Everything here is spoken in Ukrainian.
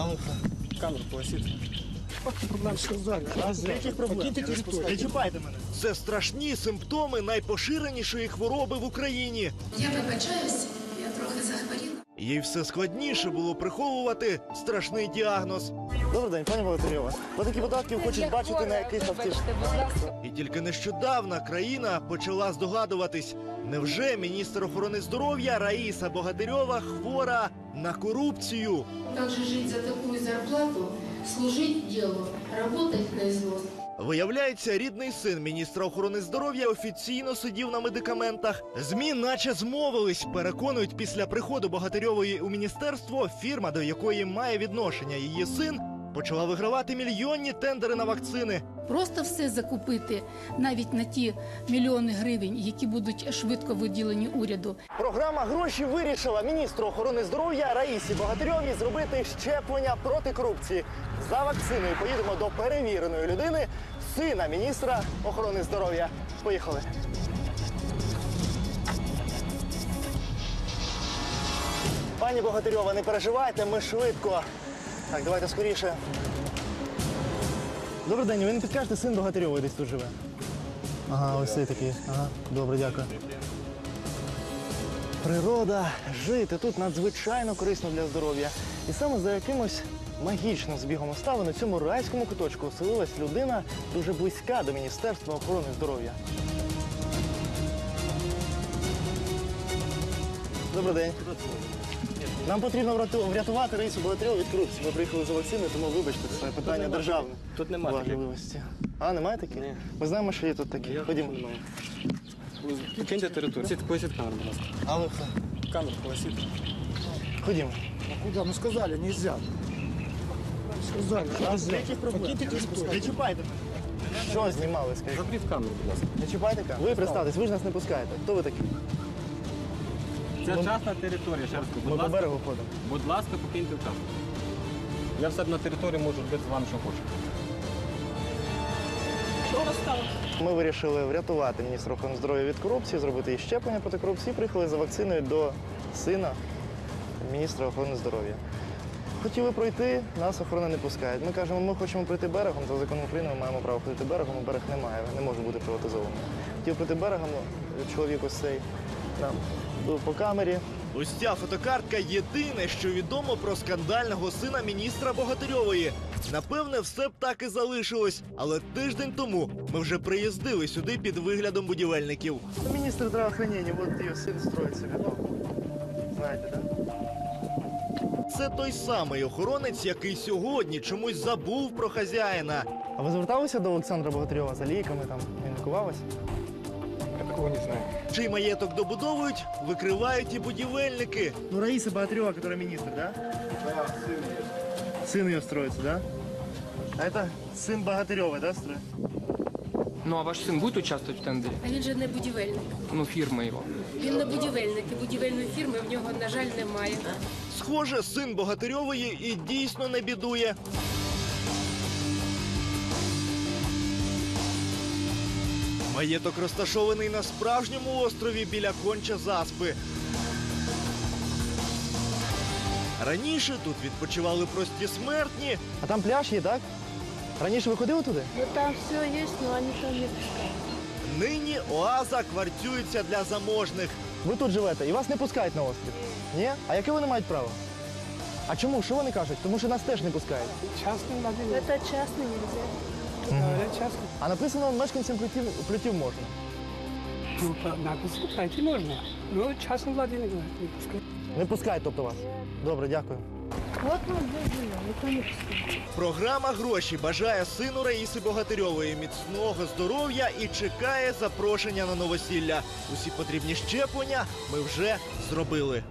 Але Камеру погасіть. Проблем сказали. яких проблем? Не чіпайте мене. Це страшні симптоми найпоширенішої хвороби в Україні. Я вибачаюсь, я трохи захворіла. Їй все складніше було приховувати страшний діагноз. Добрий день, пані Володимирова. Платники податків хочуть бачити на яких автівках. І тільки нещодавно країна почала здогадуватись, невже міністр охорони здоров'я Раїса Богатирьова хвора на корупцію? Как же жить за такую зарплату, служить делу, работать на износ? Виявляється, рідний син міністра охорони здоров'я офіційно сидів на медикаментах. Змі, наче змовились, переконують після приходу Богатирьової у міністерство, фірма, до якої має відношення її син, почала вигравати мільйонні тендери на вакцини. Просто все закупити навіть на ті мільйони гривень, які будуть швидко виділені уряду. Програма гроші вирішила міністру охорони здоров'я Раїсі Богатирьовій зробити щеплення проти корупції. За вакциною поїдемо до перевіреної людини, сина міністра охорони здоров'я. Поїхали. Пані Богатирьова, не переживайте, ми швидко. Так, давайте скоріше. Добрий день, ви не підкажете, син Богатирьової десь тут живе? Ага, ось цей такий. Ага, добре, дякую. Природа, жити тут надзвичайно корисно для здоров'я. І саме за якимось магічним збігом обставин у цьому райському куточку оселилась людина дуже близька до Міністерства охорони здоров'я. Добрий день. Нам потрібно вряту- врятувати Раїсу Богатирьову від корупції. Ми приїхали за вакциною, тому вибачте, це питання державне. Тут немає таких. важливості. А, немає таких? Ні. Ми знаємо, що є тут такі. Ходімо. Покиньте територію. Сіть, Погасіть камеру, будь ласка. Але все. Камеру погасіть. Ходімо. Куда? Ну сказали, нельзя. Сказали, нельзя. Покиньте территорию. Не чіпайте. Що знімали, скажіть? Заберіть камеру, будь ласка. Не чіпайте камеру. Ви представтесь, ви ж нас не пускаєте. Хто ви такі? Це частна територія, ще раз кажу. Ми Будь по ласка, берегу ходимо. будь ласка, покиньте камеру. Я в себе на території можу робити з вами, що хочу. Ми вирішили врятувати міністра охорони здоров'я від корупції, зробити їй щеплення проти корупції. Приїхали за вакциною до сина міністра охорони здоров'я. Хотіли пройти, нас охорона не пускає. Ми кажемо, ми хочемо пройти берегом, за законом України ми маємо право ходити берегом, а берег немає, не може бути приватизований. Хотів пройти берегом, чоловік ось цей нам по камері. Ось ця фотокартка єдине, що відомо про скандального сина міністра Богатирьової. Напевне, все б так і залишилось. Але тиждень тому ми вже приїздили сюди під виглядом будівельників. Міністр здравоохранення, от її син строїть собі дом. Знаєте, так? Це той самий охоронець, який сьогодні чомусь забув про хазяїна. А ви зверталися до Олександра Богатирьова за ліками, там він лікувався? Я такого не знаю. Чий маєток добудовують, викривають і будівельники. Ну, Раиса Богатырева, которая министр, да? Да, сын. Сын ее строится, да? А это сын Богатыревой, да, строит? Ну а ваш син буде участвувати в тендері? А він же не будівельник. Ну, фірма його. Він не будівельник, і будівельної фірми в нього, на жаль, немає. Схоже, син Богатирьової і дійсно не бідує. Маєток розташований на справжньому острові біля конча заспи. Раніше тут відпочивали прості смертні. А там пляж є, так? Раніше ви ходили туди? Ну там все есть, но они там не пускают. Нині оаза квартюється для заможних. Ви тут живете і вас не пускають на острів. Ні? А яке вони мають право? А чому? Що вони кажуть? Тому що нас теж не пускають. Частний магазин. Это частный нельзя. Частний. А написано мешканцям плютів, плютів можна. Ну, по напису можно. Ну, частный владелец не пускай. Не пускають, тобто вас. Добре, дякую. Вот мы здесь живем, не пускает. Програма гроші бажає сину Раїси Богатирьової міцного здоров'я і чекає запрошення на новосілля. Усі потрібні щеплення ми вже зробили.